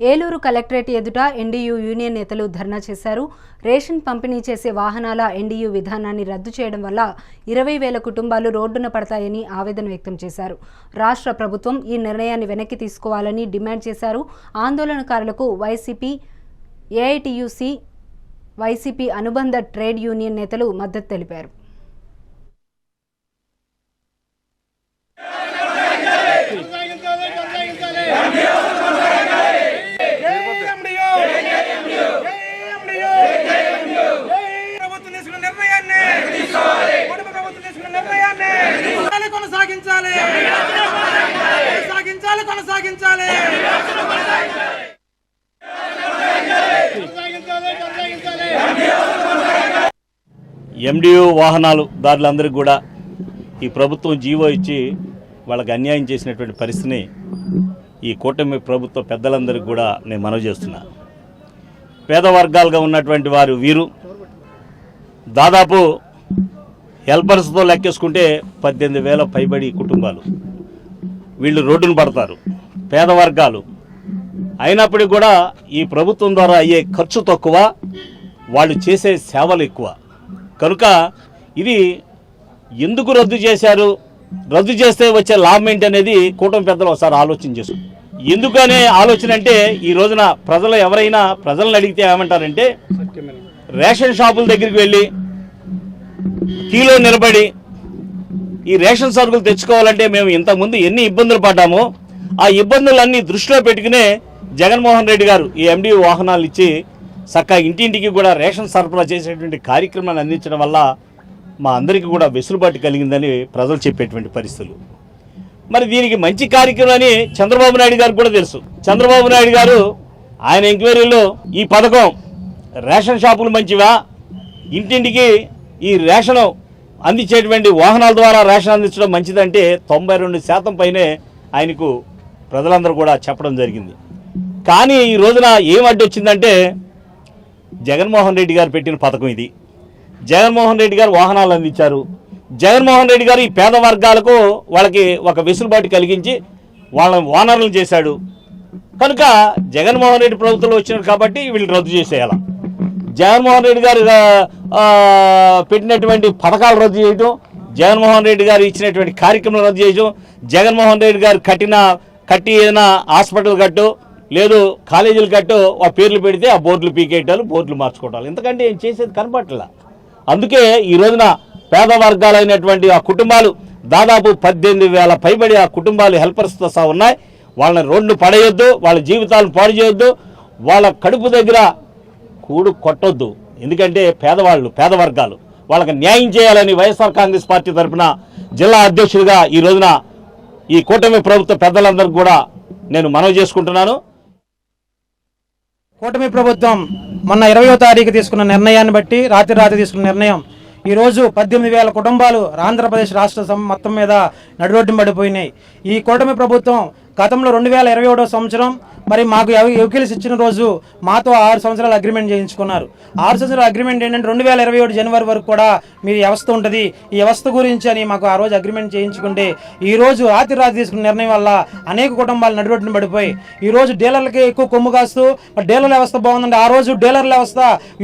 Eluru collectorate ఎదుట NDU union నేతలు ధర్నా చేశారు. రేషన్ పంపిణీ చేసే వాహనాల ఎన్డీయూ విధానాన్ని రద్దు చేయడం వల్ల ఇరవై వేల కుటుంబాలు రోడ్డున పడతాయని ఆవేదన వ్యక్తం చేశారు. రాష్ట్ర ప్రభుత్వం ఈ నిర్ణయాన్ని వెనక్కి తీసుకోవాలని డిమాండ్ చేశారు. ఆందోళనకారులకు వైసీపీ ఏఐటియుసి వైసీపీ అనుబంధ ట్రేడ్ యూనియన్ నేతలు మద్దతు తెలిపారు ప్రభుత్వం తీసుకున్న నిర్ణయాన్ని కుటుంబ ప్రభుత్వం తీసుకున్న నిర్ణయాన్ని కొనసాగించాలి కొనసాగించాలి. ఎండియు వాహనాలు దారులందరికీ కూడా ఈ ప్రభుత్వం జీవో ఇచ్చి వాళ్ళకి అన్యాయం చేసినటువంటి పరిస్థితిని ఈ కూటమి ప్రభుత్వ పెద్దలందరికీ కూడా నేను మనవి చేస్తున్నా. పేద వర్గాలుగా ఉన్నటువంటి వారు వీరు దాదాపు హెల్పర్స్తో లెక్కేసుకుంటే పద్దెనిమిది వేల పైబడి కుటుంబాలు వీళ్ళు రోడ్డును పడతారు. పేద వర్గాలు అయినప్పటికీ కూడా ఈ ప్రభుత్వం ద్వారా అయ్యే ఖర్చు తక్కువ వాళ్ళు చేసే సేవలు ఎక్కువ. కనుక ఇది ఎందుకు రద్దు చేశారు? రద్దు చేస్తే వచ్చే లాభం ఏంటి అనేది కూటమి పెద్దలు ఒకసారి ఆలోచన చేసు ఎందుకనే ఆలోచన అంటే ఈ రోజున ప్రజలు ఎవరైనా ప్రజలను అడిగితే ఏమంటారంటే రేషన్ షాపుల దగ్గరికి వెళ్ళి కీలో నిలబడి ఈ రేషన్ సరుకులు తెచ్చుకోవాలంటే మేము ఇంతకుముందు ఎన్ని ఇబ్బందులు పడ్డామో ఆ ఇబ్బందులన్నీ దృష్టిలో పెట్టుకునే జగన్మోహన్ రెడ్డి గారు ఈ ఎండి వాహనాలు ఇచ్చి చక్కగా ఇంటింటికి కూడా రేషన్ సరఫరా చేసేటువంటి కార్యక్రమాన్ని అందించడం వల్ల మా అందరికీ కూడా వెసులుబాటు కలిగిందని ప్రజలు చెప్పేటువంటి పరిస్థితులు. మరి దీనికి మంచి కార్యక్రమం అని చంద్రబాబు నాయుడు గారికి కూడా తెలుసు. చంద్రబాబు నాయుడు గారు ఆయన ఎంక్వైరీలో ఈ పథకం రేషన్ షాపులు మంచివా? ఇంటింటికి ఈ రేషన్ అందించేటువంటి వాహనాల ద్వారా రేషన్ అందించడం మంచిదంటే తొంభై రెండు శాతం పైనే ఆయనకు ప్రజలందరూ కూడా చెప్పడం జరిగింది. కానీ ఈ రోజున ఏం అడ్డొచ్చిందంటే జగన్మోహన్ రెడ్డి గారు పెట్టిన పథకం ఇది. జగన్మోహన్ రెడ్డి గారు వాహనాలు అందించారు. జగన్మోహన్ రెడ్డి గారు ఈ పేద వర్గాలకు వాళ్ళకి ఒక వెసులుబాటు కలిగించి వాళ్ళ ఓనర్లను చేశాడు. కనుక జగన్మోహన్ రెడ్డి ప్రభుత్వంలో వచ్చినారు కాబట్టి వీళ్ళు రద్దు చేసేయాల. జగన్మోహన్ రెడ్డి గారు పెట్టినటువంటి పథకాలు రద్దు చేయటం జగన్మోహన్ రెడ్డి గారు ఇచ్చినటువంటి కార్యక్రమం రద్దు చేయటం జగన్మోహన్ రెడ్డి గారు కట్టిన కట్టి ఏదైనా హాస్పిటల్ కట్టు లేదు కాలేజీలు కట్టు ఆ పేర్లు పెడితే ఆ బోర్డులు పీకేయటాలు బోర్డులు మార్చుకోవటాలు. ఎందుకంటే ఏం చేసేది కనపట్ల అందుకే ఈ రోజున పేద వర్గాలైనటువంటి ఆ కుటుంబాలు దాదాపు పద్దెనిమిది వేల పైబడి ఆ కుటుంబాలు హెల్పర్స్తో సహా ఉన్నాయి. వాళ్ళని రోడ్డు పడేయొద్దు వాళ్ళ జీవితాలను పాడు చేయొద్దు వాళ్ళ కడుపు దగ్గర కూడు కొట్టొద్దు. ఎందుకంటే పేదవాళ్ళు పేద వర్గాలు. వాళ్ళకి న్యాయం చేయాలని వైఎస్ఆర్ కాంగ్రెస్ పార్టీ తరఫున జిల్లా అధ్యక్షుడిగా ఈ రోజున ఈ కూటమి ప్రభుత్వ పెద్దలందరికీ కూడా నేను మనవి చేసుకుంటున్నాను. కూటమి ప్రభుత్వం మొన్న ఇరవయో తారీఖు తీసుకున్న నిర్ణయాన్ని బట్టి రాత్రి రాత్రి తీసుకున్న నిర్ణయం. ఈరోజు పద్దెనిమిది వేల కుటుంబాలు ఆంధ్రప్రదేశ్ రాష్ట్ర సం- మొత్తం మీద నడురోడ్డు పడిపోయినాయి. ఈ కూటమి ప్రభుత్వం గతంలో రెండు వేల ఇరవై ఒకటో సంవత్సరం మరి మాకు వెహికల్స్ ఇచ్చిన రోజు మాతో ఆరు సంవత్సరాల అగ్రిమెంట్ చేయించుకున్నారు. ఆరు సంవత్సరాల అగ్రిమెంట్ ఏంటంటే రెండు వేల ఇరవై ఒకటి జనవరి వరకు కూడా మీ వ్యవస్థ ఉంటుంది. ఈ వ్యవస్థ గురించి అని మాకు ఆ రోజు అగ్రిమెంట్ చేయించుకుంటే ఈ రోజు రాత్రి రాత్రి తీసుకున్న నిర్ణయం వల్ల అనేక కుటుంబాలు నడిరోడ్డున పడిపోయి ఈ రోజు డీలర్లకి ఎక్కువ కొమ్ము కాస్తూ మరి వ్యవస్థ బాగుందండి ఆ రోజు డీలర్ల వ్యవస్థ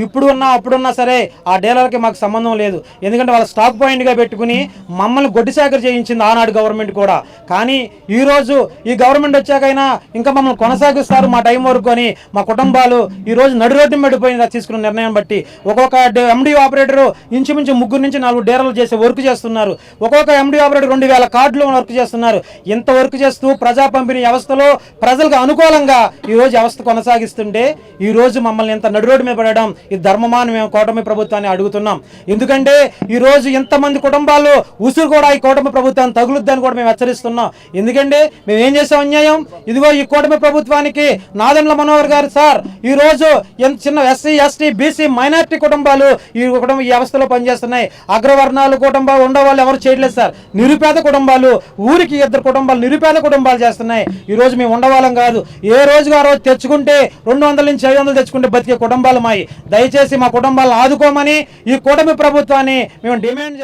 ఇప్పుడు ఉన్నా అప్పుడున్నా సరే ఆ డీలర్కి మాకు సంబంధం లేదు. ఎందుకంటే వాళ్ళ స్టాక్ పాయింట్గా పెట్టుకుని మమ్మల్ని గొడ్డి సేకర చేయించింది ఆనాడు గవర్నమెంట్ కూడా. కానీ ఈ రోజు ఈ గవర్నమెంట్ వచ్చాకైనా ఇంకా మమ్మల్ని కొనసాగిస్తారు మా టైం వరకు అని మా కుటుంబాలు ఈ రోజు నడి రోడ్డు తీసుకున్న నిర్ణయం బట్టి ఒక్కొక్క ఎండీ ఆపరేటర్ ఇంచుమించు ముగ్గురు నుంచి నాలుగు డేరలు చేసే వర్క్ చేస్తున్నారు. ఒక్కొక్క ఎండీ ఆపరేటర్ రెండు వేల కార్డులు వర్క్ చేస్తున్నారు. ఇంత వర్క్ చేస్తూ ప్రజా పంపిణీ వ్యవస్థలో ప్రజలకు అనుకూలంగా ఈ రోజు వ్యవస్థ కొనసాగిస్తుంటే ఈ రోజు మమ్మల్ని ఇంత నడిరోడ్డు మీద పడడం ఈ ధర్మమాని మేము కూటమి ప్రభుత్వాన్ని అడుగుతున్నాం. ఎందుకంటే ఈ రోజు ఇంతమంది కుటుంబాలు ఉసురు కూడా ఈ కూటమి ప్రభుత్వాన్ని తగులుద్దని కూడా మేము హెచ్చరిస్తున్నాం. ఎందుకంటే మేము ఏం చేసాం అన్యాయం? ఇదిగో ఈ కూటమి కుటుంబానికి నాదెండ్ల మనోహర్ గారు సార్. ఈ రోజు ఎంత చిన్న ఎస్సీ ఎస్టీ బీసీ మైనారిటీ కుటుంబాలు ఈ కుటుంబం ఈ వ్యవస్థలో పనిచేస్తున్నాయి. అగ్రవర్ణాలు కుటుంబాలు ఉండేవాళ్ళు ఎవరు చేయట్లేదు సార్. నిరుపేద కుటుంబాలు ఊరికి ఇద్దరు కుటుంబాలు నిరుపేద కుటుంబాలు చేస్తున్నాయి. ఈ రోజు మేము ఉండవాళ్ళం కాదు. ఏ రోజుగా ఆ రోజు తెచ్చుకుంటే రెండు వందల నుంచి ఐదు వందలు తెచ్చుకుంటే బతికే కుటుంబాలు మాయి. దయచేసి మా కుటుంబాలను ఆదుకోమని ఈ కూటమి ప్రభుత్వాన్ని మేము డిమాండ్ చేస్తున్నాం.